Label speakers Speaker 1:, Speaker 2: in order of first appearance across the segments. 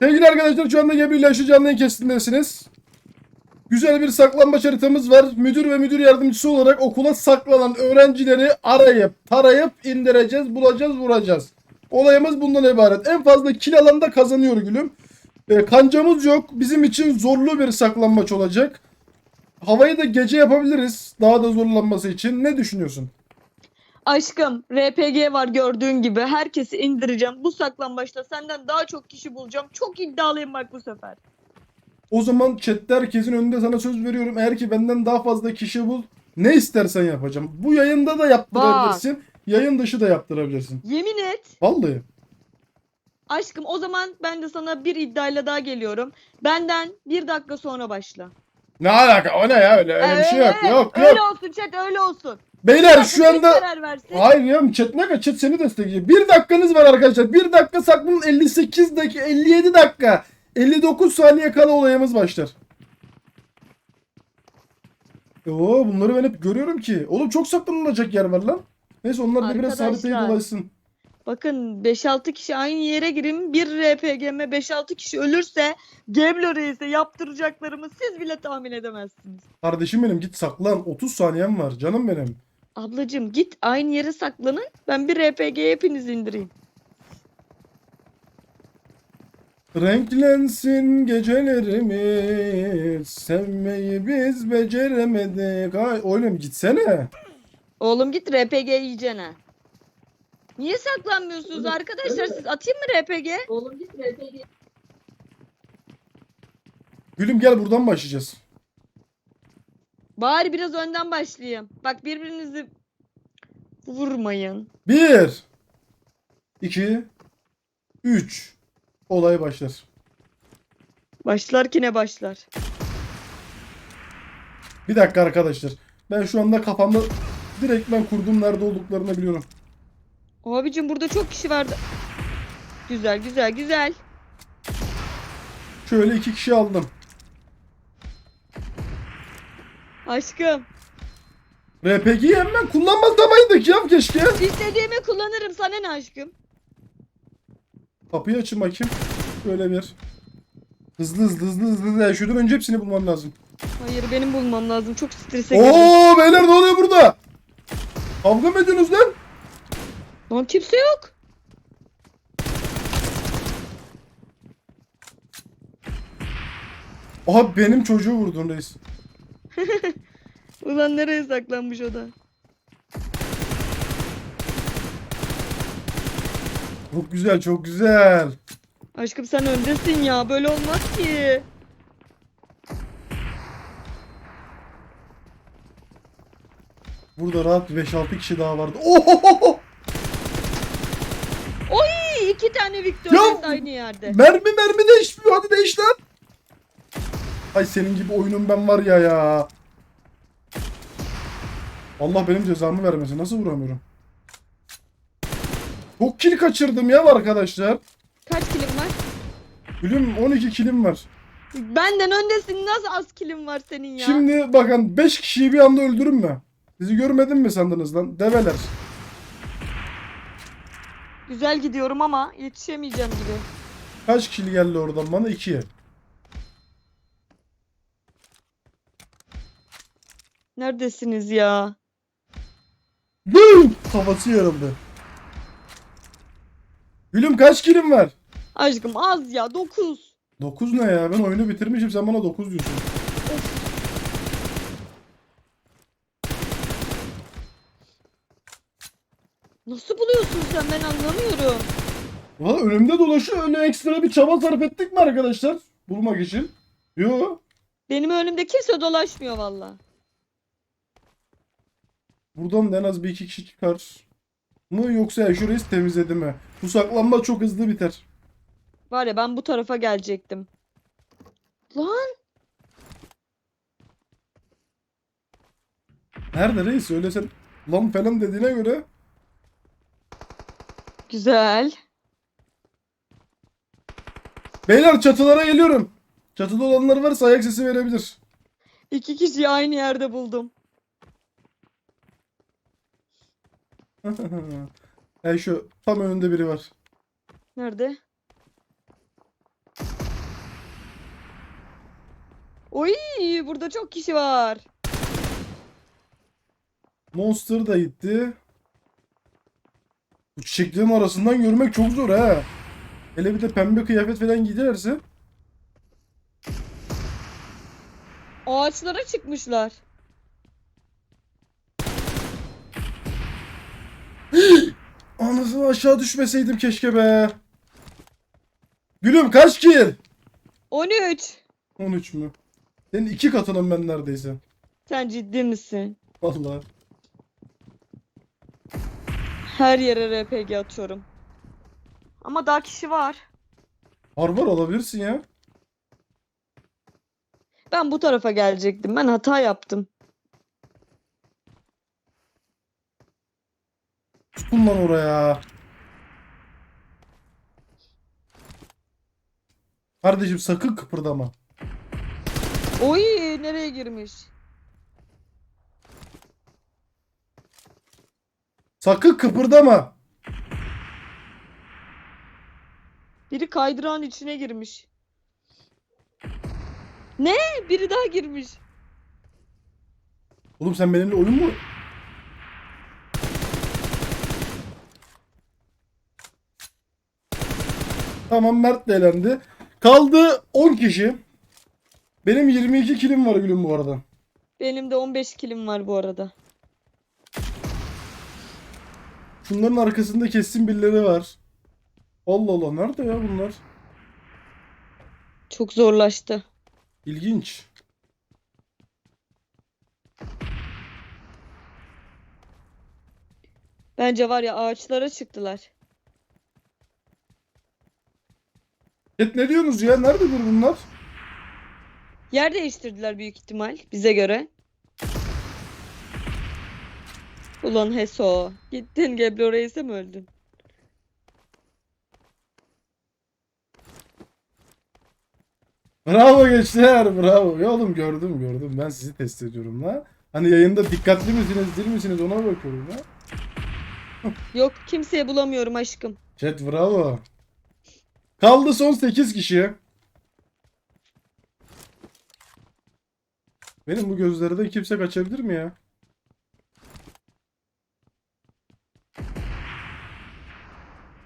Speaker 1: Sevgili arkadaşlar şu anda Gebri ile Aşı canlı kesitindesiniz. Güzel bir saklambaç haritamız var. Müdür ve müdür yardımcısı olarak okula saklanan öğrencileri arayıp, tarayıp indireceğiz, bulacağız, vuracağız. Olayımız bundan ibaret. En fazla kill alan da kazanıyor gülüm. E, kancamız yok. Bizim için zorlu bir saklambaç olacak. Havayı da gece yapabiliriz. Daha da zorlanması için. Ne düşünüyorsun?
Speaker 2: Aşkım RPG var gördüğün gibi. Herkesi indireceğim. Bu saklambaçta senden daha çok kişi bulacağım. Çok iddialıyım bak bu sefer.
Speaker 1: O zaman chatte herkesin önünde sana söz veriyorum. Eğer ki benden daha fazla kişi bul ne istersen yapacağım. Bu yayında da yaptırabilirsin. Yayın dışı da yaptırabilirsin.
Speaker 2: Yemin et.
Speaker 1: Vallahi.
Speaker 2: Aşkım o zaman ben de sana bir iddiayla daha geliyorum. Benden bir dakika sonra başla.
Speaker 1: Ne alaka o ne ya öyle, öyle bir şey yok.
Speaker 2: Öyle,
Speaker 1: Yok
Speaker 2: Öyle
Speaker 1: yok.
Speaker 2: olsun chat öyle olsun.
Speaker 1: Beyler şu anda. Hayır ya chat ne kadar chat seni destekliyor. Bir dakikanız var arkadaşlar. Bir dakika saklının 58 dakika 57 dakika. 59 saniye kala olayımız başlar. Oo bunları ben hep görüyorum ki. Oğlum çok saklanılacak yer var lan. Neyse onlar da biraz haritayı
Speaker 2: Arkadaşlar.
Speaker 1: dolaşsın.
Speaker 2: Bakın 5-6 kişi aynı yere girin. Bir RPG'me 5-6 kişi ölürse Geblo Reis'e yaptıracaklarımı siz bile tahmin edemezsiniz.
Speaker 1: Kardeşim benim git saklan. 30 saniyem var canım benim.
Speaker 2: Ablacım git aynı yere saklanın. Ben bir RPG hepinizi indireyim.
Speaker 1: Renklensin gecelerimiz. Sevmeyi biz beceremedik. Ay oğlum gitsene.
Speaker 2: Oğlum git RPG yiyeceksin Niye saklanmıyorsunuz arkadaşlar? Siz atayım mı RPG?
Speaker 3: Oğlum git RPG.
Speaker 1: Gülüm gel buradan başlayacağız.
Speaker 2: Bari biraz önden başlayayım. Bak birbirinizi vurmayın.
Speaker 1: 1 2 3 Olay başlar.
Speaker 2: Başlar ki ne başlar.
Speaker 1: Bir dakika arkadaşlar. Ben şu anda kafamda direkt ben kurdum nerede olduklarını biliyorum.
Speaker 2: Abicim burada çok kişi vardı. Güzel güzel güzel.
Speaker 1: Şöyle iki kişi aldım.
Speaker 2: Aşkım.
Speaker 1: RPG'yi hemen kullanmaz damaydık ya keşke.
Speaker 2: İstediğimi kullanırım sana ne aşkım?
Speaker 1: Kapıyı açın bakayım. Şöyle bir. Hızlı hızlı hızlı hızlı hızlı. Şuradan önce hepsini bulmam lazım.
Speaker 2: Hayır benim bulmam lazım. Çok strese girdim.
Speaker 1: Oo beyler ne oluyor burada? Kavga mı ediyorsunuz lan?
Speaker 2: Lan kimse yok.
Speaker 1: Aha benim çocuğu vurdun reis.
Speaker 2: Ulan nereye saklanmış o da?
Speaker 1: Çok güzel çok güzel.
Speaker 2: Aşkım sen öndesin ya. Böyle olmaz ki.
Speaker 1: Burada rahat 5-6 kişi daha vardı. Ohohoho!
Speaker 2: Oy iki tane
Speaker 1: Ya!
Speaker 2: Victoria'sı aynı yerde.
Speaker 1: Mermi mermi değişmiyor hadi değiş lan. Ay senin gibi oyunum ben var ya ya. Allah benim cezamı vermesin. Nasıl vuramıyorum? Çok kill kaçırdım ya arkadaşlar.
Speaker 2: Kaç kilim var?
Speaker 1: Gülüm 12 kilim var.
Speaker 2: Benden öndesin. Nasıl az kilim var senin ya?
Speaker 1: Şimdi bakın 5 kişiyi bir anda öldürün mü? Sizi görmedim mi sandınız lan? Develer.
Speaker 2: Güzel gidiyorum ama yetişemeyeceğim gibi.
Speaker 1: Kaç kill geldi oradan bana? 2'ye.
Speaker 2: Neredesiniz ya?
Speaker 1: Bum! Kafası yarıldı. Gülüm kaç kilim var?
Speaker 2: Aşkım az ya 9.
Speaker 1: 9 ne ya? Ben oyunu bitirmişim sen bana 9 diyorsun.
Speaker 2: Nasıl buluyorsun sen ben anlamıyorum.
Speaker 1: Valla önümde dolaşıyor. Öyle ekstra bir çaba sarf ettik mi arkadaşlar? Bulmak için. Yo.
Speaker 2: Benim önümde kimse dolaşmıyor valla.
Speaker 1: Buradan da en az bir iki kişi çıkar. Mı yoksa ya şu reis temizledi mi? Bu saklanma çok hızlı biter.
Speaker 2: Var ya ben bu tarafa gelecektim. Lan
Speaker 1: Nerede reis? Öyle sen lan falan dediğine göre.
Speaker 2: güzel.
Speaker 1: Beyler çatılara geliyorum. Çatıda olanlar varsa ayak sesi verebilir.
Speaker 2: İki kişiyi aynı yerde buldum.
Speaker 1: yani şu tam önünde biri var.
Speaker 2: Nerede? Oy burada çok kişi var.
Speaker 1: Monster da gitti. Bu çiçeklerin arasından görmek çok zor ha. Hele bir de pembe kıyafet falan giydilerse.
Speaker 2: Ağaçlara çıkmışlar.
Speaker 1: Anasını aşağı düşmeseydim keşke be. Gülüm kaç kill?
Speaker 2: 13.
Speaker 1: 13 mü? Senin iki katının ben neredeyse.
Speaker 2: Sen ciddi misin?
Speaker 1: Vallahi.
Speaker 2: Her yere RPG atıyorum. Ama daha kişi var.
Speaker 1: Var var alabilirsin ya.
Speaker 2: Ben bu tarafa gelecektim. Ben hata yaptım.
Speaker 1: Tutun lan oraya. Kardeşim sakın kıpırdama.
Speaker 2: Oy nereye girmiş?
Speaker 1: Sakın kıpırdama.
Speaker 2: Biri kaydırağın içine girmiş. Ne? Biri daha girmiş.
Speaker 1: Oğlum sen benimle oyun mu? Tamam Mert de elendi. Kaldı 10 kişi. Benim 22 kilim var gülüm bu arada.
Speaker 2: Benim de 15 kilim var bu arada.
Speaker 1: Şunların arkasında kesin birileri var. Allah Allah nerede ya bunlar?
Speaker 2: Çok zorlaştı.
Speaker 1: İlginç.
Speaker 2: Bence var ya ağaçlara çıktılar.
Speaker 1: Et ne diyorsunuz ya? Nerededir bunlar?
Speaker 2: Yer değiştirdiler büyük ihtimal bize göre. Ulan Heso. Gittin Geblo Reis'e mi öldün?
Speaker 1: Bravo gençler bravo. Ya oğlum gördüm gördüm. Ben sizi test ediyorum la. Hani yayında dikkatli misiniz değil misiniz ona bakıyorum ya.
Speaker 2: Yok kimseye bulamıyorum aşkım.
Speaker 1: Chat bravo. Kaldı son 8 kişi. Benim bu gözlerden kimse kaçabilir mi ya?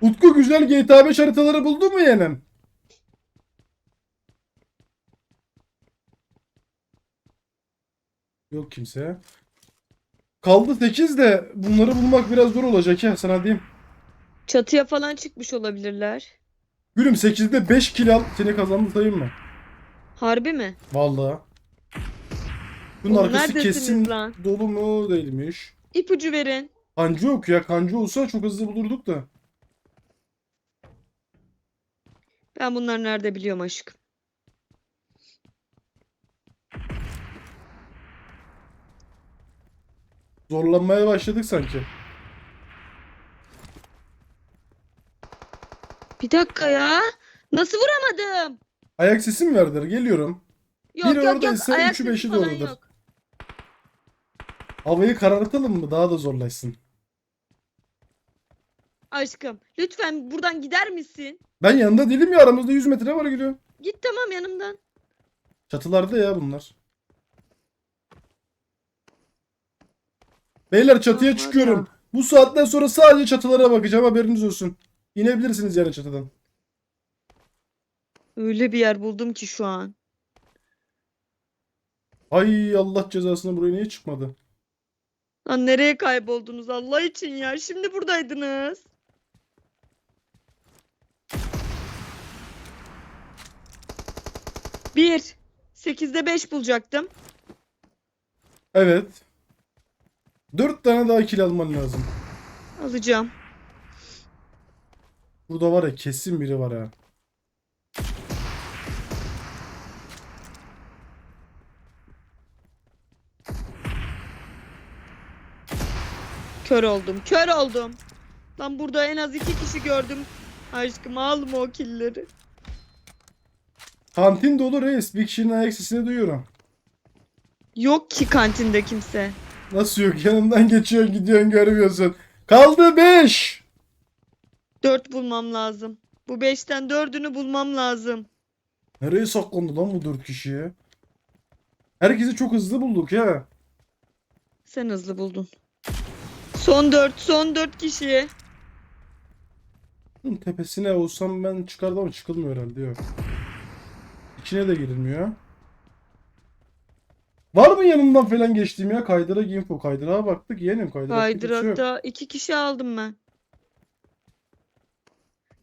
Speaker 1: Utku güzel GTA 5 haritaları buldu mu yeğenim? Yok kimse. Kaldı 8 de bunları bulmak biraz zor olacak ya sana diyeyim.
Speaker 2: Çatıya falan çıkmış olabilirler.
Speaker 1: Gülüm 8'de 5 kill al seni kazandı sayayım mı?
Speaker 2: Harbi mi?
Speaker 1: Vallahi. Bunun
Speaker 2: Oğlum
Speaker 1: arkası
Speaker 2: neredesiniz
Speaker 1: kesin
Speaker 2: lan?
Speaker 1: dolu mu değilmiş.
Speaker 2: İpucu verin.
Speaker 1: Kancı yok ya. Kancı olsa çok hızlı bulurduk da.
Speaker 2: Ben bunları nerede biliyorum aşkım.
Speaker 1: Zorlanmaya başladık sanki.
Speaker 2: Bir dakika ya. Nasıl vuramadım?
Speaker 1: Ayak sesi mi verdiler? Geliyorum.
Speaker 2: Yok
Speaker 1: Biri
Speaker 2: yok
Speaker 1: oradaysa
Speaker 2: yok. Ayak
Speaker 1: üçü
Speaker 2: sesi
Speaker 1: beşi de
Speaker 2: falan
Speaker 1: oradadır.
Speaker 2: yok.
Speaker 1: Havayı karartalım mı? Daha da zorlaşsın.
Speaker 2: Aşkım lütfen buradan gider misin?
Speaker 1: Ben yanında değilim ya. Aramızda 100 metre var geliyor.
Speaker 2: Git tamam yanımdan.
Speaker 1: Çatılarda ya bunlar. Beyler çatıya
Speaker 2: Aman
Speaker 1: çıkıyorum.
Speaker 2: ya.
Speaker 1: Bu saatten sonra sadece çatılara bakacağım haberiniz olsun. İnebilirsiniz yani çatıdan.
Speaker 2: Öyle bir yer buldum ki şu an.
Speaker 1: Ay Allah cezasına buraya niye çıkmadı?
Speaker 2: Lan nereye kayboldunuz Allah için ya? Şimdi buradaydınız. Bir. Sekizde beş bulacaktım.
Speaker 1: Evet. Dört tane daha kill alman lazım.
Speaker 2: Alacağım.
Speaker 1: Burada var ya kesin biri var ha.
Speaker 2: Kör oldum. Kör oldum. Lan burada en az iki kişi gördüm. Aşkım alma o killeri.
Speaker 1: Kantin dolu reis. Bir kişinin ayak sesini duyuyorum.
Speaker 2: Yok ki kantinde kimse.
Speaker 1: Nasıl yok? Yanından geçiyorsun gidiyorsun görmüyorsun. Kaldı 5.
Speaker 2: Dört bulmam lazım. Bu beşten dördünü bulmam lazım.
Speaker 1: Nereye saklandı lan bu 4 kişiye? Herkesi çok hızlı bulduk ya.
Speaker 2: Sen hızlı buldun. Son 4, son 4 kişi.
Speaker 1: Bunun tepesine olsam ben çıkardım ama çıkılmıyor herhalde yok. İçine de girilmiyor. Var mı yanından falan geçtiğim ya? Kaydıra info. Kaydırağa baktık. Yeğenim kaydırakta.
Speaker 2: Kaydırakta 2 kişi aldım ben.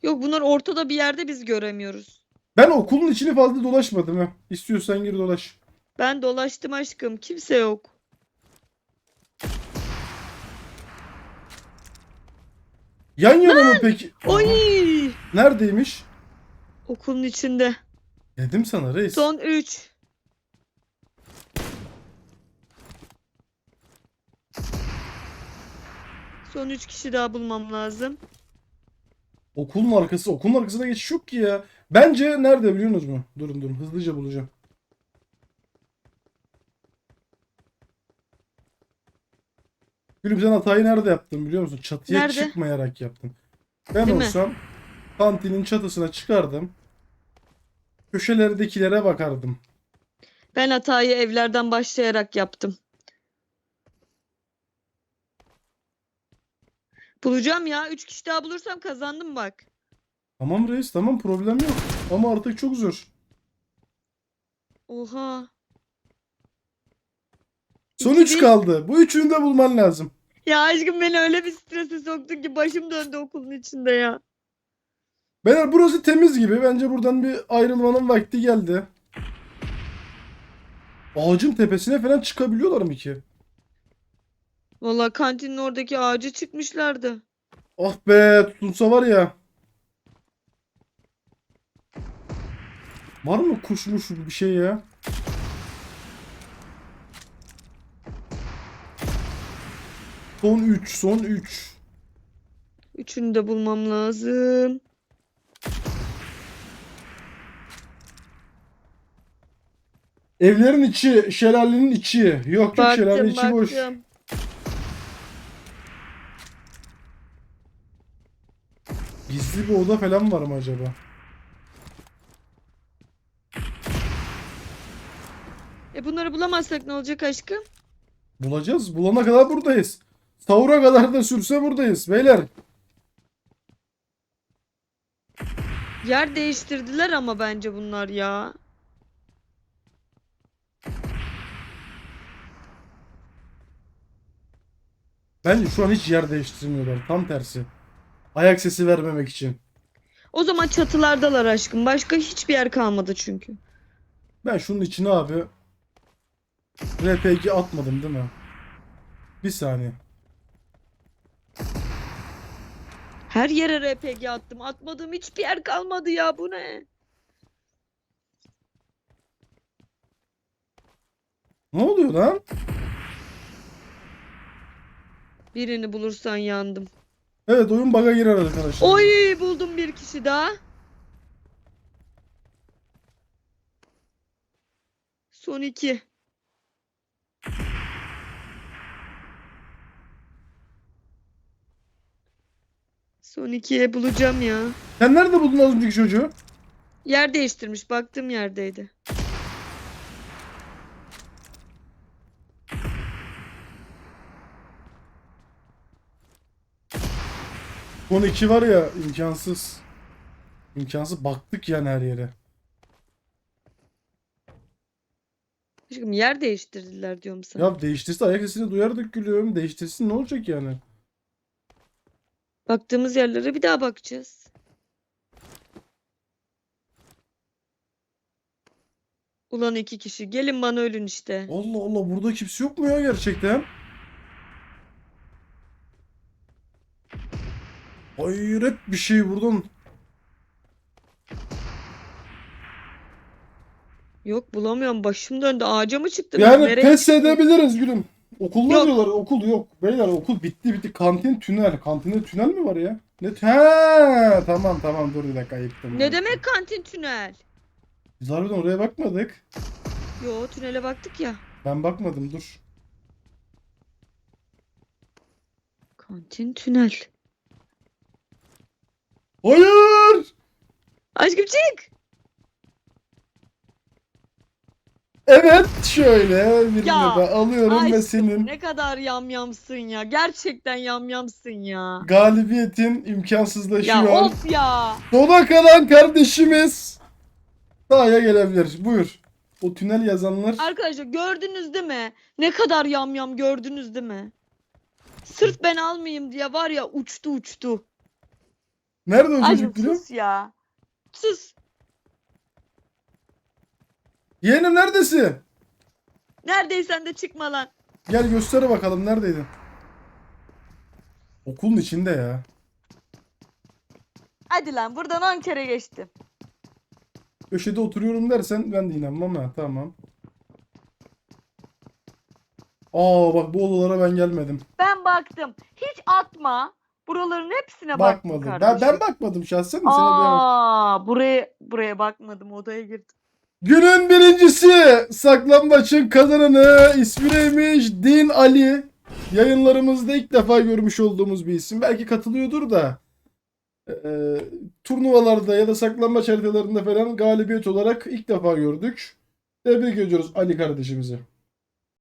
Speaker 2: Yok bunlar ortada bir yerde biz göremiyoruz.
Speaker 1: Ben okulun içini fazla dolaşmadım ha. İstiyorsan gir dolaş.
Speaker 2: Ben dolaştım aşkım. Kimse yok.
Speaker 1: Yan yana mı peki?
Speaker 2: Oy!
Speaker 1: Neredeymiş?
Speaker 2: Okulun içinde.
Speaker 1: Dedim sana reis.
Speaker 2: Son 3. Son 3 kişi daha bulmam lazım.
Speaker 1: Okulun arkası. Okulun arkasına geçiş yok ki ya. Bence nerede biliyorsunuz mu? Durun durun hızlıca bulacağım. Gülüm sen hatayı nerede yaptın biliyor musun? Çatıya
Speaker 2: Nerede?
Speaker 1: çıkmayarak yaptın. Ben
Speaker 2: Değil mi?
Speaker 1: olsam kantinin çatısına çıkardım. Köşelerdekilere bakardım.
Speaker 2: Ben hatayı evlerden başlayarak yaptım. Bulacağım ya. 3 kişi daha bulursam kazandım bak.
Speaker 1: Tamam reis tamam problem yok. Ama artık çok zor.
Speaker 2: Oha.
Speaker 1: Son
Speaker 2: İki
Speaker 1: 3
Speaker 2: bin-
Speaker 1: kaldı. Bu üçünü de bulman lazım.
Speaker 2: Ya aşkım beni öyle bir strese soktun ki başım döndü okulun içinde ya.
Speaker 1: Beyler burası temiz gibi. Bence buradan bir ayrılmanın vakti geldi. Ağacın tepesine falan çıkabiliyorlar mı ki?
Speaker 2: Vallahi kantinin oradaki ağacı çıkmışlardı.
Speaker 1: Ah be tutunsa var ya. Var mı kuşmuş bir şey ya? Son 3, son 3.
Speaker 2: Üçünü de bulmam lazım.
Speaker 1: Evlerin içi, şelalenin içi. Yok yok şelalenin
Speaker 2: Baktım
Speaker 1: içi boş. Gizli bir oda falan var mı acaba?
Speaker 2: E bunları bulamazsak ne olacak aşkım?
Speaker 1: Bulacağız. Bulana kadar buradayız. Sahura kadar da sürse buradayız. Beyler.
Speaker 2: Yer değiştirdiler ama bence bunlar ya.
Speaker 1: Bence şu an hiç yer değiştirmiyorlar. Tam tersi. Ayak sesi vermemek için.
Speaker 2: O zaman çatılardalar aşkım. Başka hiçbir yer kalmadı çünkü.
Speaker 1: Ben şunun içine abi RPG atmadım değil mi? Bir saniye.
Speaker 2: Her yere RPG attım. Atmadığım hiçbir yer kalmadı ya. Bu ne?
Speaker 1: Ne oluyor lan?
Speaker 2: Birini bulursan yandım.
Speaker 1: Evet oyun bug'a girer arkadaşlar.
Speaker 2: Oy buldum bir kişi daha. Son iki. Son ikiye bulacağım ya.
Speaker 1: Sen nerede buldun az önceki çocuğu?
Speaker 2: Yer değiştirmiş. Baktığım yerdeydi.
Speaker 1: Son iki var ya imkansız. İmkansız baktık yani her yere.
Speaker 2: Aşkım yer değiştirdiler diyorum sana.
Speaker 1: Ya değiştirse ayak sesini duyardık gülüyorum. Değiştirsin ne olacak yani?
Speaker 2: Baktığımız yerlere bir daha bakacağız. Ulan iki kişi. Gelin bana ölün işte.
Speaker 1: Allah Allah burada kimse yok mu ya gerçekten? Hayret bir şey buradan.
Speaker 2: Yok bulamıyorum. Başım döndü. Ağaca mı çıktım?
Speaker 1: Yani
Speaker 2: Nereye
Speaker 1: pes
Speaker 2: çıktım?
Speaker 1: edebiliriz gülüm. Okulda
Speaker 2: Yok.
Speaker 1: diyorlar okul yok. Beyler okul bitti bitti. Kantin tünel. Kantinde tünel mi var ya? Ne? He, tamam tamam dur bir dakika ayıktım.
Speaker 2: Ne demek kantin tünel?
Speaker 1: Biz harbiden oraya bakmadık.
Speaker 2: Yo tünele baktık ya.
Speaker 1: Ben bakmadım dur.
Speaker 2: Kantin tünel.
Speaker 1: Hayır!
Speaker 2: Aşkım çık.
Speaker 1: Evet şöyle birini
Speaker 2: Ya,
Speaker 1: de alıyorum ve
Speaker 2: Aşkım,
Speaker 1: senin
Speaker 2: ne kadar yamyamsın ya. Gerçekten yamyamsın ya.
Speaker 1: galibiyetin imkansızlaşıyor.
Speaker 2: Ya of ya.
Speaker 1: Sona kalan kardeşimiz sahaya gelebilir. Buyur. O tünel yazanlar
Speaker 2: Arkadaşlar gördünüz değil mi? Ne kadar yamyam gördünüz değil mi? Sırf ben almayayım diye var ya uçtu uçtu.
Speaker 1: Nerede o çocuk gülüm?
Speaker 2: sus ya. Sus.
Speaker 1: Yeğenim neredesin?
Speaker 2: Neredeysen de çıkma lan.
Speaker 1: Gel göster bakalım neredeydin? Okulun içinde ya.
Speaker 2: Hadi lan buradan 10 kere geçtim.
Speaker 1: Köşede oturuyorum dersen ben de inanmam ha tamam. Aa bak bu odalara ben gelmedim.
Speaker 2: Ben baktım. Hiç atma. Buraların hepsine baktım
Speaker 1: Bakmadım. Ben,
Speaker 2: kardeşim.
Speaker 1: ben bakmadım şahsen de sana bir.
Speaker 2: Aa, buraya buraya bakmadım odaya girdim.
Speaker 1: Günün birincisi saklambaçın kazananı ismi neymiş? Din Ali. Yayınlarımızda ilk defa görmüş olduğumuz bir isim. Belki katılıyordur da. Ee, turnuvalarda ya da saklambaç haritalarında falan galibiyet olarak ilk defa gördük. Tebrik ediyoruz Ali kardeşimizi.